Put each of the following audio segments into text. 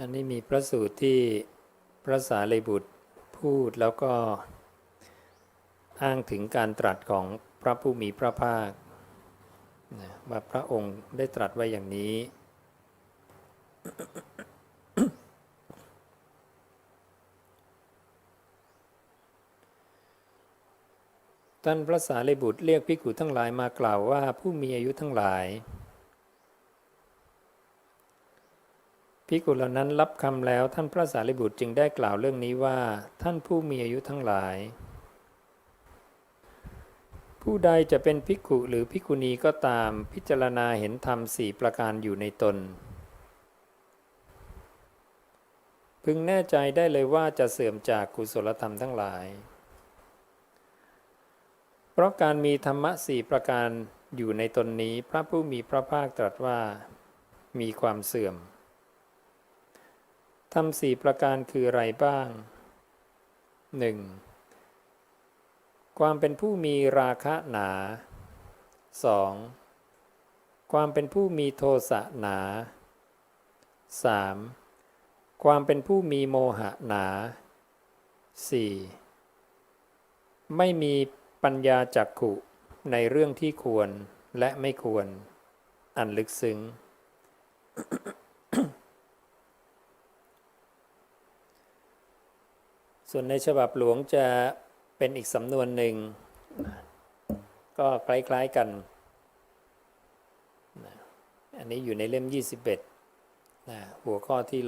อันนี้มีพระสูตรที่พระสารีบุตรพูดแล้วก็อ้างถึงการตรัสของพระผู้มีพระภาคว่าพระองค์ได้ตรัสไว้อย่างนี้ ท่านพระสารีบุตรเรียกภิกขุทั้งหลายมากล่าวว่าผู้มีอายุทั้งหลาย ภิกขุเหล่านั้นรับคำแล้วท่านพระสารีบุตรจึงได้กล่าวเรื่องนี้ว่า ท่านผู้มีอายุทั้งหลาย ผู้ใดจะเป็นภิกขุหรือภิกขุณีก็ตามพิจารณาเห็นธรรมสี่ประการอยู่ในตน พึงแน่ใจได้เลยว่าจะเสื่อมจากกุศลธรรมทั้งหลาย เพราะการมีธรรมะสี่ประการอยู่ในตนนี้ พระผู้มีพระภาคตรัสว่า มีความเสื่อม ทำสี่ประการคืออะไรบ้าง 1. ความเป็นผู้มีราคะหนา 2. ความเป็นผู้มีโทสะหนา 3. ความเป็นผู้มีโมหะหนา 4. ไม่มีปัญญาจักขุในเรื่องที่ควรและไม่ควร อันลึกซึ้ง ส่วนในฉบับหลวงจะเป็นอีกสำนวนหนึ่ง ก็คล้ายๆกัน อันนี้อยู่ในเล่ม 21นะหัวข้อที่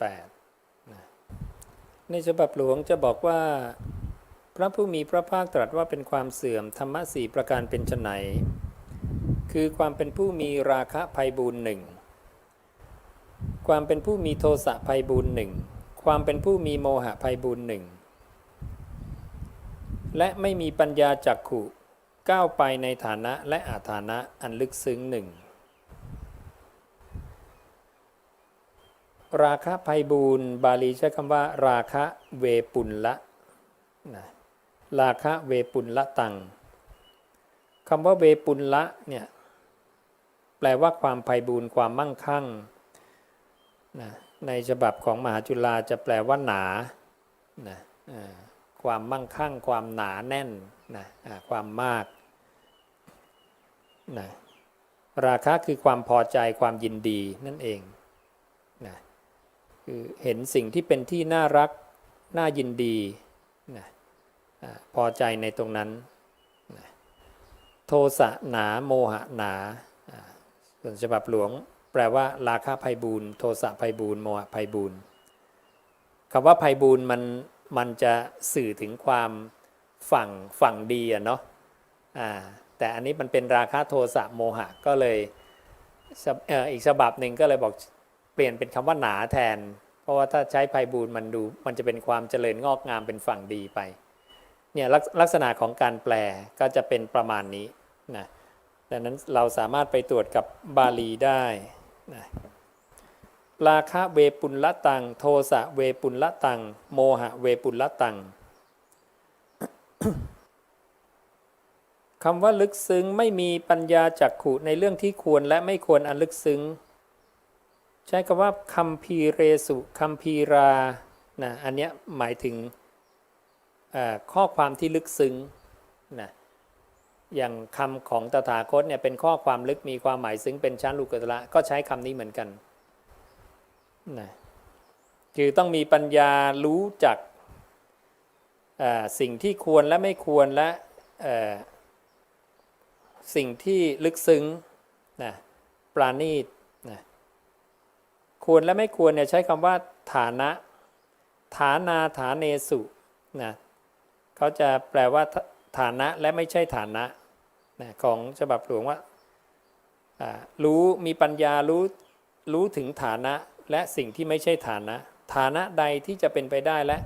158นะในฉบับหลวงจะบอกว่า พระผู้มีพระภาคตรัสว่าเป็นความเสื่อมธรรมะสี่ประการเป็นไนคือความเป็นผู้มีราคะภัยบูนหนึ่ง ความเป็นผู้มีโทสะภัยบูนหนึ่ง ความเป็นผู้มีโมหะภัยบูนหนึ่งและไม่มีปัญญาจักขุก้าวไปในฐานะและอาฐานะอันลึกซึ้งหนึ่งราคะภัยบูนบาลีใช้คำว่า ราคะเวปุลละนะราคะเวปุลละตังคำว่าเวปุลละเนี่ยแปลว่าความภัยบูนความมั่งคั่งนะ ในฉบับของมหาจุฬาจะแปลว่าหนานะความมั่งคั่ง ความหนาแน่นนะความมากนะราคะคือความพอใจความยินดีนั่นเองนะคือเห็นสิ่งที่เป็นที่น่ารัก น่ายินดีนะพอใจในตรงนั้นนะโทสะหนาโมหะหนาอ่าส่วนฉบับหลวง แปลว่าราคะภัยบูนโทสะภัยบูนโมหะภัยบูนคำว่าภัยบูนมันมันจะสื่อถึงความฝั่งฝั่งดีอะเนาะอ่าแต่อันนี้มันเป็นราคะโทสะโมหะก็เลยเอ,อีกฉบับหนึ่งก็เลยบอกเปลี่ยนเป็นคำว่าหนาแทน เพราะว่าถ้าใช้ภัยบูนมันดูมันจะเป็นความเจริญงอกงามเป็นฝั่งดีไปเนี่ยลลักษณะของการแปลก็จะเป็นประมาณนี้นะดังนั้นเราสามารถไปตรวจกับบาลีได้ นะราคะเวปุลละตัง โทสะเวปุลละตัง โมหะเวปุลละตังคำว่าลึกซึ้งไม่มีปัญญาจักขุในเรื่องที่ควรและไม่ควรอันลึกซึ้ง ใช้คำว่าคัมพีเรสุคัมพีรานะอันเนี้ยหมายถึงข้อความที่ลึกซึ้งนะ อย่างคำของตถาคตเนี่ยเป็นข้อความลึกมีความหมายซึ้งเป็นชั้นลูกุตระก็ใช้คำนี้เหมือนกันนะคือต้องมีปัญญารู้จักสิ่งที่ควรและไม่ควรและสิ่งที่ลึกซึ้งนะปราณีตนะควรและไม่ควรเนี่ยใช้คำว่าฐานะ ฐานาฐานเนสุนะเขาจะแปลว่าฐานะและไม่ใช่ฐานะ ของฉบับหลวงว่ารู้มีปัญญารู้รู้ถึงฐานะและสิ่งที่ไม่ใช่ฐานะ ฐานะใดที่จะเป็นไปได้และ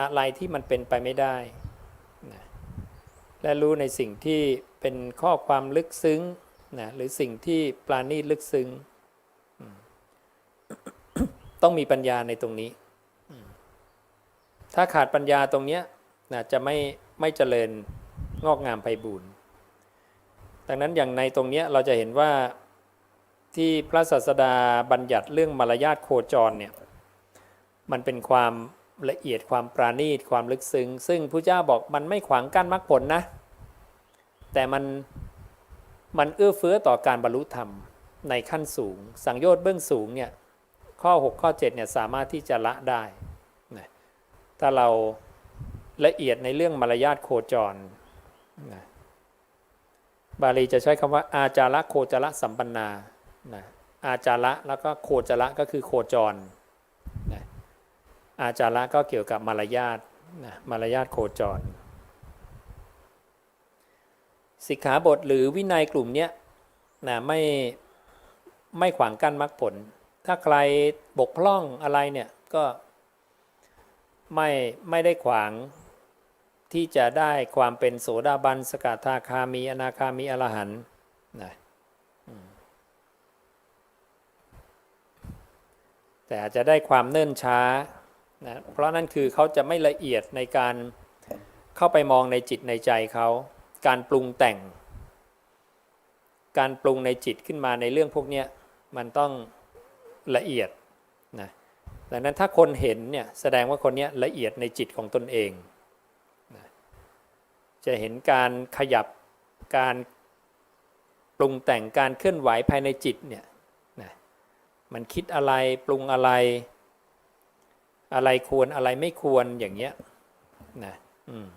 อะไรที่มันเป็นไปไม่ได้นะและรู้ในสิ่งที่เป็นข้อความลึกซึ้งนะหรือสิ่งที่ปราณีตลึกซึ้งต้องมีปัญญาในตรงนี้ ถ้าขาดปัญญาตรงเนี้ยนะจะไม่ไม่เจริญงอกงามไพบูรณ์ ดังนั้นอย่างในตรงนี้เราจะเห็นว่าที่พระศาสดาบัญญัติเรื่องมารยาทโคจรเนี่ยมันเป็นความละเอียดความปราณีตความลึกซึ้ง ซึ่งพระเจ้าบอกมันไม่ขวางกั้นมรรคผลนะ แต่มันมันเอื้อเฟื้อต่อการบรรลุธรรมในขั้นสูง สังโยชน์เบื้องสูงเนี่ยข้อ 6 ข้อ 7เนี่ยสามารถที่จะละได้นะถ้าเราละเอียดในเรื่องมารยาทโคจรนะ บาลีจะใช้คำว่าอาจาระโคจระสัมปันนานะอาจาระแล้วก็โคจระก็คือโคจรนะอาจาระก็เกี่ยวกับมารยาทนะมารยาทโคจร สิกขาบทหรือวินัยกลุ่มเนี้ยนะไม่ไม่ขวางกั้นมรรคผล ถ้าใครบกพร่องอะไรเนี่ยก็ไม่ไม่ได้ขวาง ที่จะได้ความเป็นโสดาบันสกทาคามีอนาคามีอรหันต์นะแต่อาจจะได้ความเนิ่นช้านะเพราะนั่นคือเขาจะไม่ละเอียดในการเข้าไปมองในจิตในใจเขาการปรุงแต่ง การปรุงในจิตขึ้นมาในเรื่องพวกนี้มันต้องละเอียดนะดังนั้นถ้าคนเห็นเนี่ยแสดงว่าคนนี้ละเอียดในจิตของตนเอง จะเห็นการขยับการปรุงแต่งการเคลื่อนไหวภายในจิตเนี่ยนะมันคิดอะไรปรุงอะไร อะไรควรอะไรไม่ควรอย่างเงี้ยนะอืม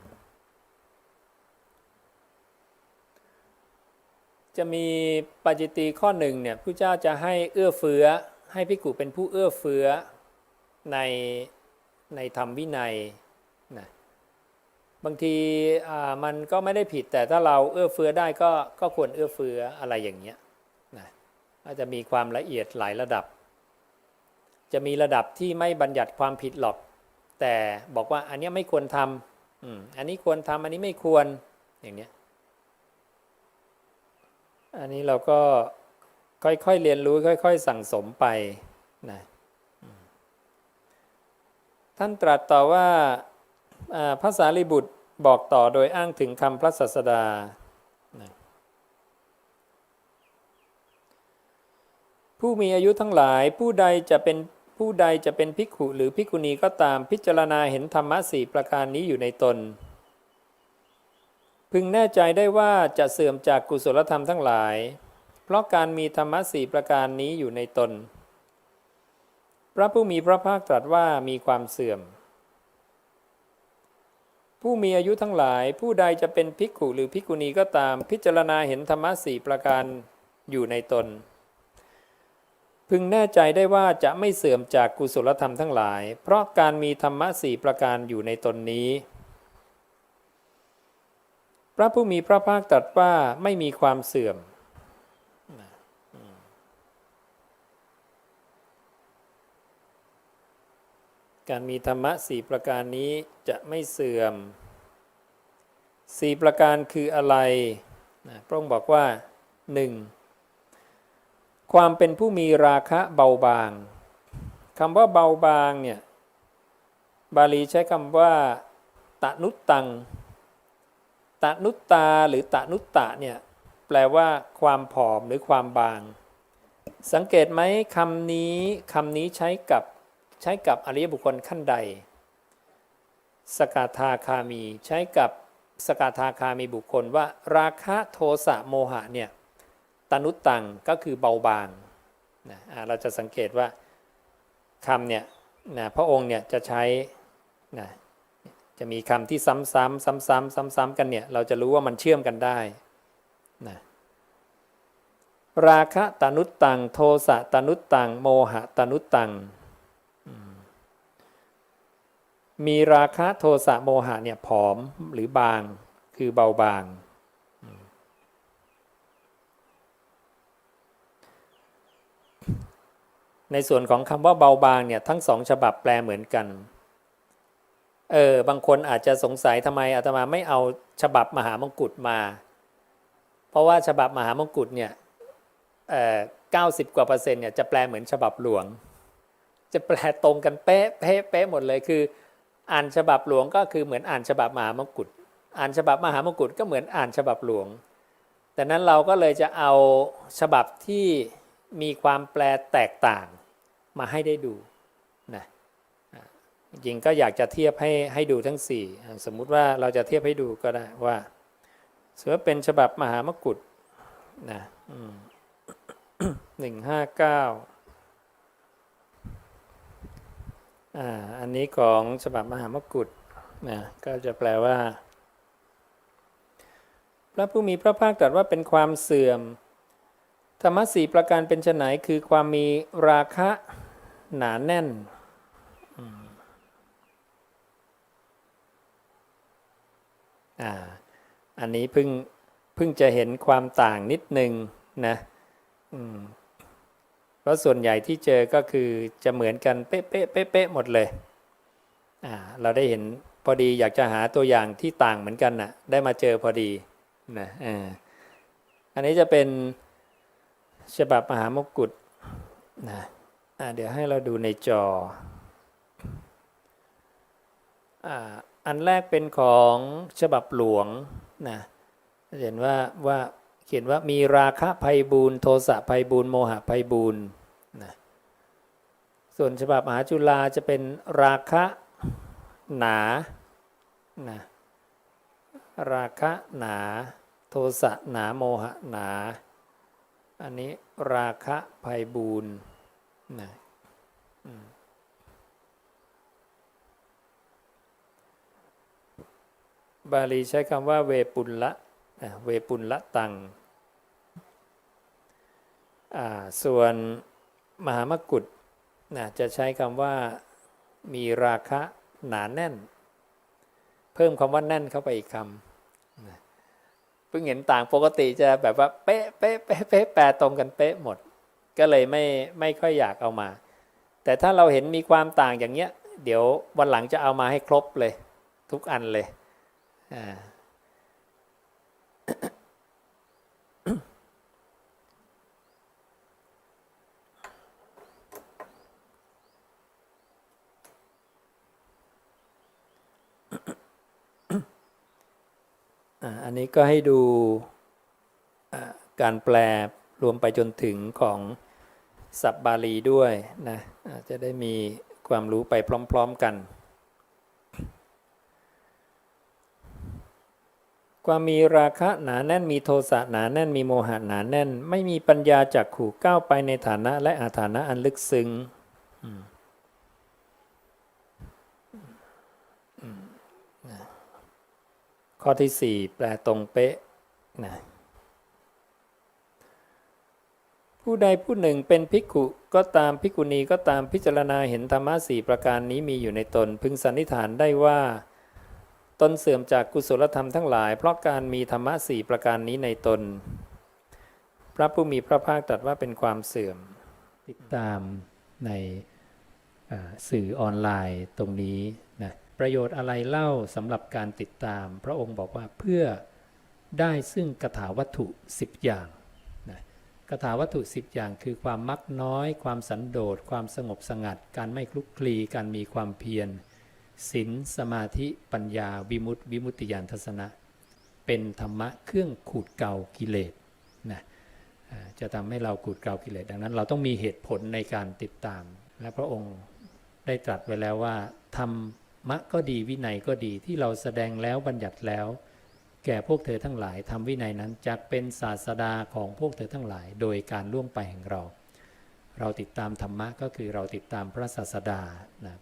จะมีปาจิตีข้อหนึ่งเนี่ยผู้เจ้าจะให้เอื้อเฟื้อให้พิกุเป็นผู้เอื้อเฟื้อในในธรรมวินัย บางทีมันก็ไม่ได้ผิดแต่ถ้าเราเอื้อเฟื้อได้ก็ก็ควรเอื้อเฟื้ออะไรอย่างเงี้ยนะอาจจะมีความละเอียดหลายระดับ จะมีระดับที่ไม่บัญญัติความผิดหรอก แต่บอกว่าอันนี้ไม่ควรทำอืมอันนี้ควรทำอันนี้ไม่ควรอย่างเนี้ยอันนี้เราก็ค่อยๆเรียนรู้ค่อย ๆ สั่งสมไปนะท่านตรัสต่อว่า พระสารีบุตรบอกต่อโดยอ้างถึงคำพระศาสดา ผู้มีอายุทั้งหลายผู้ใดจะเป็นผู้ใดจะเป็นภิกขุหรือภิกขุณีก็ตามพิจารณาเห็นธรรมะสี่ประการนี้อยู่ในตน พึงแน่ใจได้ว่าจะเสื่อมจากกุศลธรรมทั้งหลาย เพราะการมีธรรมะสี่ประการนี้อยู่ในตน พระผู้มีพระภาคตรัสว่ามีความเสื่อม ผู้มีอายุทั้งหลาย ผู้ใดจะเป็นภิกขุหรือภิกขุณีก็ตาม พิจารณาเห็นธรรมะสี่ประการอยู่ในตน พึงแน่ใจได้ว่าจะไม่เสื่อมจากกุศลธรรมทั้งหลาย เพราะการมีธรรมะสี่ประการอยู่ในตนนี้ พระผู้มีพระภาคตรัสว่าไม่มีความเสื่อม การมีธรรมะสี่ประการนี้จะไม่เสื่อมสี่ประการคืออะไรนะพระองค์บอกว่าหนึ่งความเป็นผู้มีราคะเบาบางคำว่าเบาบางเนี่ยบาลีใช้คำว่าตะนุตตังตะนุตตาหรือตะนุตตะเนี่ยแปลว่าความผอมหรือความบาง สังเกตไหมคำนี้คำนี้ใช้กับ ใช้กับอริยบุคคลขั้นใด สกาทาคามีใช้กับสกาทาคามีบุคคลว่าราคะโทสะโมหะเนี่ยตนุตตังก็คือเบาบางนะเราจะสังเกตว่าคำเนี่ยนะพระองค์เนี่ยจะใช้นะจะมีคำที่ซ้ำๆซ้ำๆซ้ำๆกันเนี่ยเราจะรู้ว่ามันเชื่อมกันได้นะราคะตนุตตัง โทสะตนุตตัง โมหะตนุตตังอืม มีราคะโทสะโมหะเนี่ยผอมหรือบางคือเบาบาง ในส่วนของคำว่าเบาบางเนี่ยทั้งสองฉบับแปลเหมือนกัน เออบางคนอาจจะสงสัยทำไมอาตมาไม่เอาฉบับมหามงกุฎมา เพราะว่าฉบับมหามงกุฎเนี่ยเอ่อเก้าสิบกว่าเปอร์เซ็นต์เนี่ยจะแปลเหมือนฉบับหลวง จะแปลตรงกันเป๊ะเป๊ะเป๊ะหมดเลยคือ อ่านฉบับหลวงก็คือเหมือนอ่านฉบับมหามกุฎอ่านฉบับมหามกุฎก็เหมือนอ่านฉบับหลวง แต่นั้นเราก็เลยจะเอาฉบับที่มีความแปลแตกต่างมาให้ได้ดูนะจริงก็อยากจะเทียบให้ให้ดูทั้งสี่สมมุติว่าเราจะเทียบให้ดูก็ได้ว่าสมมติว่าเป็นฉบับมหามกุฏนะหนึ่งห้าเก้า อันนี้ของฉบับมหามกุฏนะก็จะแปลว่า พระผู้มีพระภาคตรัสว่าเป็นความเสื่อม ธรรมะสี่ประการเป็นไฉนคือความมีราคะหนาแน่น อ่า อันนี้เพิ่งเพิ่งจะเห็นความต่างนิดนึงนะ เพราะส่วนใหญ่ที่เจอก็คือจะเหมือนกันเป๊ะเป๊ะเป๊ะเป๊ะหมดเลยอ่าเราได้เห็นพอดีอยากจะหาตัวอย่างที่ต่างเหมือนกันน่ะได้มาเจอพอดีนะอ่าอันนี้จะเป็นฉบับมหามกุฏนะอะเดี๋ยวให้เราดูในจออ่าอันแรกเป็นของฉบับหลวงนะเห็นว่าว่า ขียนว่ามีราคะภัยบูนโทสะภัยบูนโมหะภัยบูนนะส่วนฉบับมหาจุฬาจะเป็นราคะหนานะราคะหนา โทสะหนาโมหะหนา อันนี้ราคะภัยบูนนะบาลีใช้คำว่าเวปุลละอะเวปุลละตัง ส่วนมหามกุฏนะจะใช้คำว่ามีราคะหนาแน่น เพิ่มคำว่าแน่นเข้าไปอีกคำเพิ่งเห็นต่างปกติจะแบบว่าเป๊ะเป๊ะเป๊ะเป๊ะแปลตรงกันเป๊ะหมด ก็เลยไม่ไม่ค่อยอยากเอามา แต่ถ้าเราเห็นมีความต่างอย่างเงี้ย เดี๋ยววันหลังจะเอามาให้ครบเลย ทุกอันเลยอ่า อันนี้ก็ให้ดูการแปลรวมไปจนถึงของศัพท์บาลีด้วยนะจะได้มีความรู้ไปพร้อม ๆกัน ความมีราคะหนาแน่นมีโทสะหนาแน่นมีโมหะหนาแน่น ไม่มีปัญญาจากขู่ก้าวไปในฐานะและอาฐานะอันลึกซึ้งอืมอืมนะ ข้อที่สี่แปลตรงเป๊ะนะผู้ใดผู้หนึ่งเป็นภิกขุก็ตามภิกขุณีก็ตามพิจารณาเห็นธรรมะสี่ประการนี้มีอยู่ในตน พึงสันนิษฐานได้ว่า ตนเสื่อมจากกุศลธรรมทั้งหลาย เพราะการมีธรรมะสี่ประการนี้ในตน พระผู้มีพระภาคตรัสว่าเป็นความเสื่อมติดตามในสื่อออนไลน์ตรงนี้ ประโยชน์อะไรเล่าสำหรับการติดตาม พระองค์บอกว่าเพื่อได้ซึ่งกถาวัตถุ 10 อย่างนะกถาวัตถุ 10 อย่างคือความมักน้อย ความสันโดษ ความสงบสงัด การไม่คลุกคลี การมีความเพียรศีลสมาธิปัญญาวิมุตติวิมุตติญาณทัศนะ เป็นธรรมะเครื่องขูดเกากิเลสนะจะทำให้เราขูดเกากิเลสดังนั้น เราต้องมีเหตุผลในการติดตาม และพระองค์ได้ตรัสไว้แล้วว่าทำ มรรคก็ดีวินัยก็ดีที่เราแสดงแล้วบัญญัติแล้ว แก่พวกเธอทั้งหลายทำวินัยนั้นจะเป็นศาสดาของพวกเธอทั้งหลาย โดยการล่วงไปแห่งเรา เราติดตามธรรมะก็คือเราติดตามพระศาสดานะ